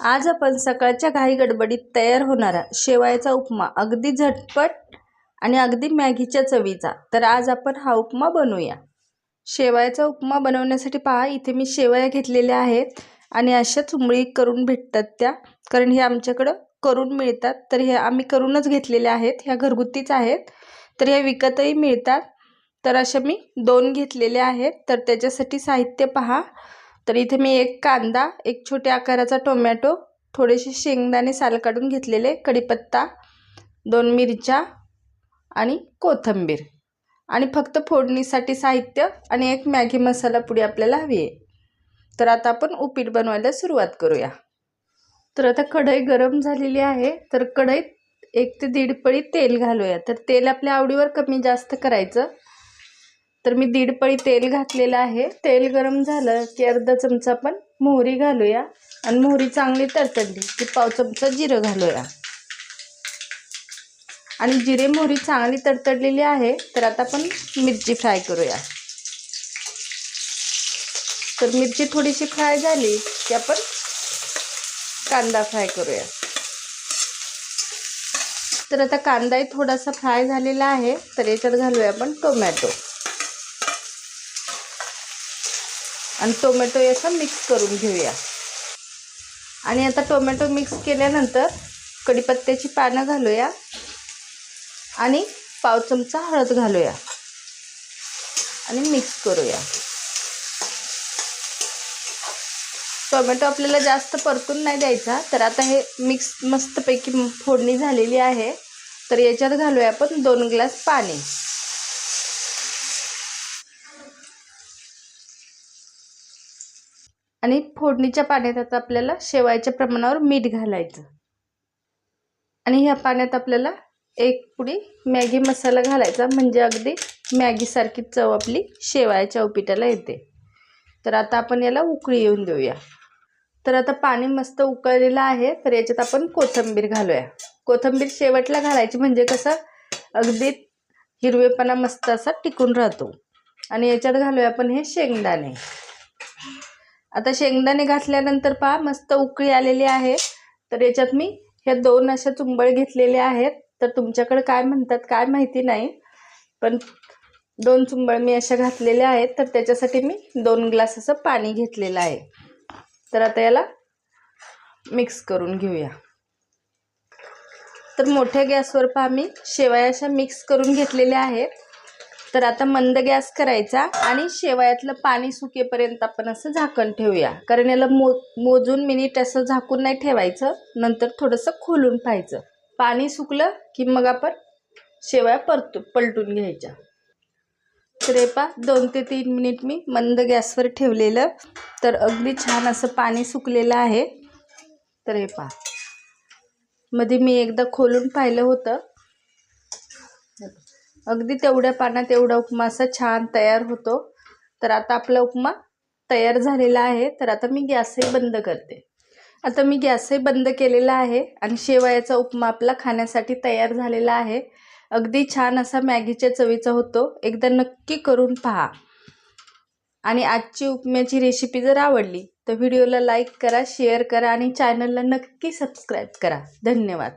आज आपण सकाळच्या घाई गडबडीत तयार होणारा शेवायाचा उपमा अगदी झटपट आणि अगदी मॅगीच्या चवीचा. तर आज आपण हा उपमा बनवूया. शेवायाचा उपमा बनवण्यासाठी पहा इथे मी शेवया घेतलेल्या आहेत आणि अशा चुंबळी करून भेटतात त्या. कारण हे आमच्याकडं करून मिळतात. तर हे आम्ही करूनच घेतलेल्या आहेत. ह्या घरगुतीच आहेत. तर ह्या विकतही मिळतात. तर अशा मी दोन घेतलेल्या आहेत. तर त्याच्यासाठी साहित्य पहा. तर इथे मी एक कांदा एक छोट्या आकाराचा टोमॅटो थोडेसे शेंगदाणे साल काढून घेतलेले कढीपत्ता दोन मिरच्या आणि कोथिंबीर. आणि फक्त फोडणीसाठी साहित्य आणि एक मॅगी मसाला पुडी आपल्याला हवी आहे. तर आता आपण उपीट बनवायला सुरुवात करूया. तर आता कढई गरम झालेली आहे. तर कढईत एक ते दीड पळी तेल घालूया. तर तेल आपल्या आवडीवर कमी जास्त करायचं. तर मी दीड पळी तेल घातलेलं आहे. तेल गरम झालं की अर्धा चमचा आपण मोहरी घालूया. आणि मोहरी चांगली तडतडली की पाव चमचा जिरं घालूया. आणि जिरे मोहरी चांगली तडतडलेली आहे तर आता आपण मिरची फ्राय करूया. तर मिरची थोडीशी फ्राय झाली की आपण कांदा फ्राय करूया. तर आता कांदाही थोडासा फ्राय झालेला आहे तर याच्यात घालूया आपण टोमॅटो. आणि टोमॅटो याचा मिक्स करून घेऊया. आणि आता टोमॅटो मिक्स केल्यानंतर कढीपत्त्याची पानं घालूया आणि पाव चमचा हळद घालूया. आणि मिक्स करूया. टोमॅटो आपल्याला जास्त परतून नाही द्यायचा तर आता हे मिक्स मस्तपैकी फोडणी झालेली आहे. तर याच्यात घालूया आपण दोन ग्लास पाणी. आणि फोडणीच्या पाण्यात आता आपल्याला शेवायच्या प्रमाणावर मीठ घालायचं. आणि ह्या पाण्यात आपल्याला एक पुडी मॅगी मसाला घालायचा म्हणजे अगदी मॅगीसारखी चव आपली शेवायच्या उपिटाला येते. तर आता आपण याला उकळी येऊन देऊया. तर आता पाणी मस्त उकळलेलं आहे तर याच्यात आपण कोथिंबीर घालूया. कोथिंबीर शेवटला घालायची म्हणजे कसं अगदी हिरवेपणा मस्त असा टिकून राहतो. आणि याच्यात घालूया आपण हे शेंगदाणे. आता शेंगदाणे घातल्यानंतर पहा मस्त उकळी आलेली आहे. तर याच्यात मी ह्या दोन अशा चुंबळ घेतलेल्या आहेत. तर तुमच्याकडे काय म्हणतात काय माहिती नाही. पण दोन चुंबळ मी अशा घातलेल्या आहेत. तर त्याच्यासाठी मी दोन ग्लास असं पाणी घेतलेलं आहे. तर आता याला मिक्स करून घेऊया. तर मोठ्या गॅसवर पहा मी शेवया अशा मिक्स करून घेतलेल्या आहेत. तर आता मंद गॅस करायचा आणि शेवयातलं पाणी सुकेपर्यंत आपण असं झाकण ठेवूया. कारण याला मो मोजून मिनिट असं झाकून नाही ठेवायचं नंतर थोडंसं खोलून पाहायचं. पाणी सुकलं की मग आपण शेवया परतू पलटून घ्यायच्या. तर हे पा दोन ते तीन मिनिट मी मंद गॅसवर ठेवलेलं. तर अगदी छान असं पाणी सुकलेलं आहे. तर हे पा मध्ये मी एकदा खोलून पाहिलं होतं. अगदी तेवढ्या पाण्यात एवढा उपमा असा छान तयार होतो. तर आता आपला उपमा तयार झालेला आहे. तर आता मी गॅसही बंद करते. आता मी गॅसही बंद केलेला आहे आणि शेवयाचा उपमा आपला खाण्यासाठी तयार झालेला आहे. अगदी छान असा मॅगीच्या चवीचा होतो. एकदा नक्की करून पहा. आणि आजची उपम्याची रेसिपी जर आवडली तर व्हिडिओला लाईक करा शेअर करा आणि चॅनलला नक्की सबस्क्राईब करा. धन्यवाद.